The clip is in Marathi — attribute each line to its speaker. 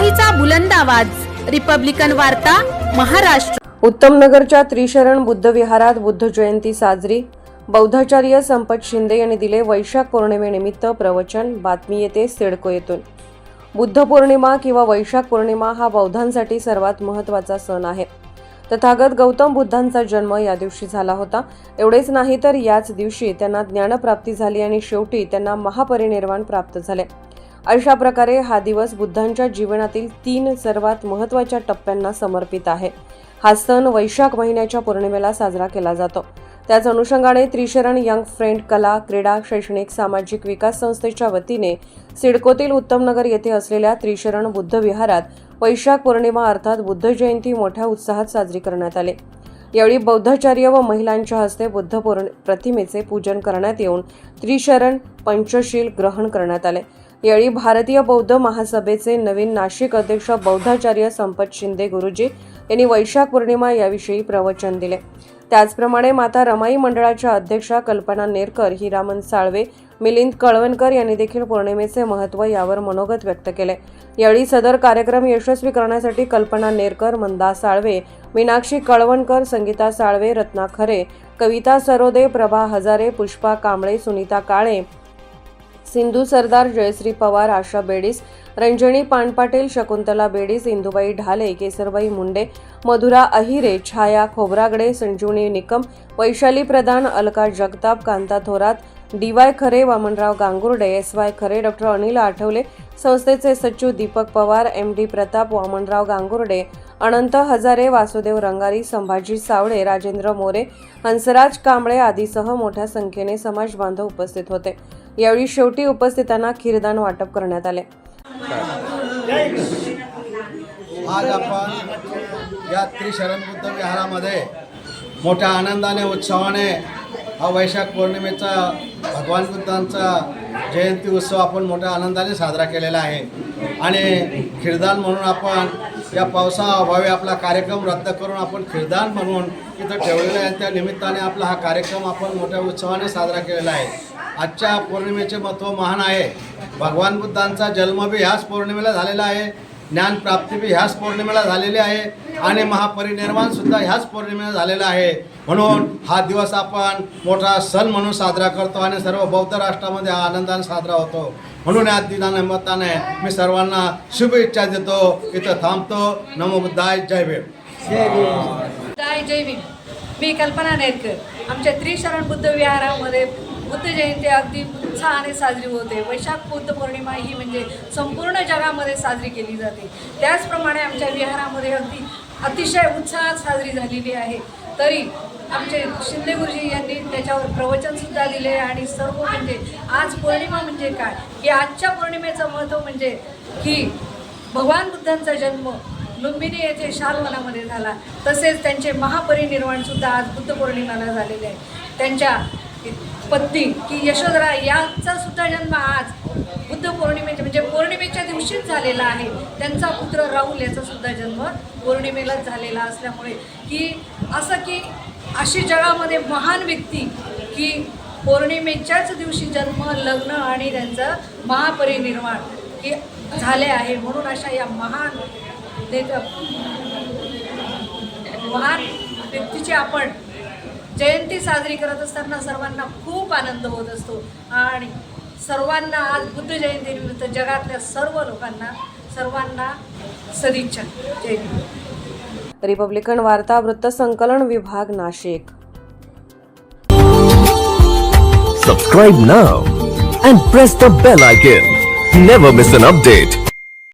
Speaker 1: लोकशाहीचा बुलंद आवाज रिपब्लिकन वार्ता महाराष्ट्र.
Speaker 2: उत्तमनगरच्या त्रिशरण बुद्ध विहारात बुद्ध जयंती साजरी. बौद्धाचार्य संपत शिंदे यांनी दिले वैशाख पौर्णिमेनिमित्त प्रवचन. बातमी येते सिडको येथून. बुद्ध पौर्णिमा किंवा वैशाख पौर्णिमा हा बौद्धांसाठी सर्वात महत्त्वाचा सण आहे. तथागत गौतम बुद्धांचा जन्म या दिवशी झाला होता. एवढेच नाही तर याच दिवशी त्यांना ज्ञानप्राप्ती झाली आणि शेवटी त्यांना महापरिनिर्वाण प्राप्त झाले. अशा प्रकारे हा दिवस बुद्धांच्या जीवनातील तीन सर्वात महत्त्वाच्या टप्प्यांना समर्पित आहे. हा सण वैशाख महिन्याच्या पौर्णिमेला साजरा केला जातो. त्याच अनुषंगाने त्रिशरण यंग फ्रेंड कला क्रीडा शैक्षणिक सामाजिक विकास संस्थेच्या वतीने सिडकोतील उत्तमनगर येथे असलेल्या त्रिशरण बुद्ध विहारात वैशाख पौर्णिमा अर्थात बुद्ध जयंती मोठ्या उत्साहात साजरी करण्यात आली. यावेळी बौद्धाचार्य व महिलांच्या हस्ते बुद्ध पौर्ण प्रतिमेचे पूजन करण्यात येऊन त्रिशरण पंचशील ग्रहण करण्यात आले. यावेळी भारतीय बौद्ध महासभेचे नवीन नाशिक अध्यक्ष बौद्धाचार्य संपत शिंदे गुरुजी यांनी वैशाख पौर्णिमा याविषयी प्रवचन दिले. त्याचप्रमाणे माता रमाई मंडळाच्या अध्यक्षा कल्पना नेरकर हिरामन साळवे मिलिंद कळवणकर यांनी देखील पौर्णिमेचे महत्त्व यावर मनोगत व्यक्त केले. यावेळी सदर कार्यक्रम यशस्वी करण्यासाठी कल्पना नेरकर मंदा Salve Meenakshi Kalvankar Sangita Salve Ratna Khare Kavita Sarode Prabha Hazare Pushpa Kamble Sunita Kale Sindhu Sardar Jayashree Pawar Asha Bedis Ranjani Panpatil Shakuntala Bedis Indubai Dhale Kesarbai Munde Madhura Ahire Chhaya Khobragade Sanjivani Nikam Vaishali Pradhan Alka Jagtap Kanta Thorat D Y Khare Vamanrao Gangurde S Y Khare doctor Anil Athawale संस्थेचे सचिव दीपक पवार एम डी प्रताप वामनराव गांगुर्डे अनंत हजारे वासुदेव रंगारी संभाजी सावळे राजेंद्र मोरे हंसराज कांबळे आदीसह मोठ्या संख्येने समाज बांधव उपस्थित होते. यावेळी शेवटी उपस्थितांना खीरदान वाटप करण्यात आले.
Speaker 3: आज आपण या त्रिशरण बुद्ध विहारामध्ये मोठ्या आनंदाने उत्सवाने हा वैशाख पौर्णिमेचा भगवान बुद्धांचा जयंती उत्सव आपण मोठ्या आनंदाने साजरा केलेला आहे. आणि खिरदान म्हणून आपण या पावसाअभावी आपला कार्यक्रम रद्द करून आपण खिरदान म्हणून इथं ठेवलेलं आहे. त्या निमित्ताने आपला हा कार्यक्रम आपण मोठ्या उत्सवाने साजरा केलेला आहे. आजच्या पौर्णिमेचे महत्त्व महान आहे. भगवान बुद्धांचा जन्म बी ह्याच पौर्णिमेला झालेला आहे. ज्ञानप्राप्ती बी ह्याच पौर्णिमेला झालेली आहे. आणि महापरिनिर्वाण सुद्धा ह्याच पौर्णिमेला झालेला आहे. म्हणून हा दिवस आपण मोठा सण म्हणून साजरा करतो आणि सर्व बौद्ध राष्ट्रामध्ये हा आनंदाने साजरा होतो. म्हणून या दिनानिमित्ताने मी सर्वांना शुभेच्छा देतो. इथं थांबतो. नमो बुद्धाय. जय भीम.
Speaker 4: जय जय भीम. मी कल्पना नेरकर. आमच्या त्रिशरण बुद्ध विहारामध्ये बुद्ध जयंती अगदी उत्साहाने साजरी होते. वैशाख बुद्ध पौर्णिमा ही म्हणजे संपूर्ण जगामध्ये साजरी केली जाते. त्याचप्रमाणे आमच्या विहारामध्ये अगदी अतिशय उत्साहात साजरी झालेली आहे. तरी आमचे शिंदे गुरुजी यांनी त्याच्यावर प्रवचनसुद्धा दिले आणि सर्व म्हणजे आज पौर्णिमा म्हणजे काय? की आजच्या पौर्णिमेचं महत्त्व म्हणजे की भगवान बुद्धांचा जन्म लुंबिनी येथे शालवनामध्ये झाला. तसेच त्यांचे महापरिनिर्वाणसुद्धा आज बुद्ध पौर्णिमेला झालेले आहे. त्यांच्या पत्नी की यशोधरा यांचा सुद्धा जन्म आज बुद्ध पौर्णिमेच्या म्हणजे पौर्णिमेच्या दिवशीच झालेला आहे. त्यांचा पुत्र राहुल याचा सुद्धा जन्म पौर्णिमेलाच झालेला असल्यामुळे की असं की अशी जगामध्ये महान व्यक्ती की पौर्णिमेच्याच दिवशी जन्म लग्न आणि त्यांचं महापरिनिर्वाण हे झाले आहे म्हणून अशा या महान महान व्यक्तीचे आपण जयंती साजरी करत असताना सर्वांना खूप आनंद होत असतो आणि सर्वांना आज बुद्ध जयंतीनिमित्त जगातल्या सर्व लोकांना सर्वांना सदिच्छा जय हिंद
Speaker 2: रिपब्लिकन वार्ता वृत्तसंकलन विभाग Nashik
Speaker 5: Subscribe now and press the bell icon. Never miss an update.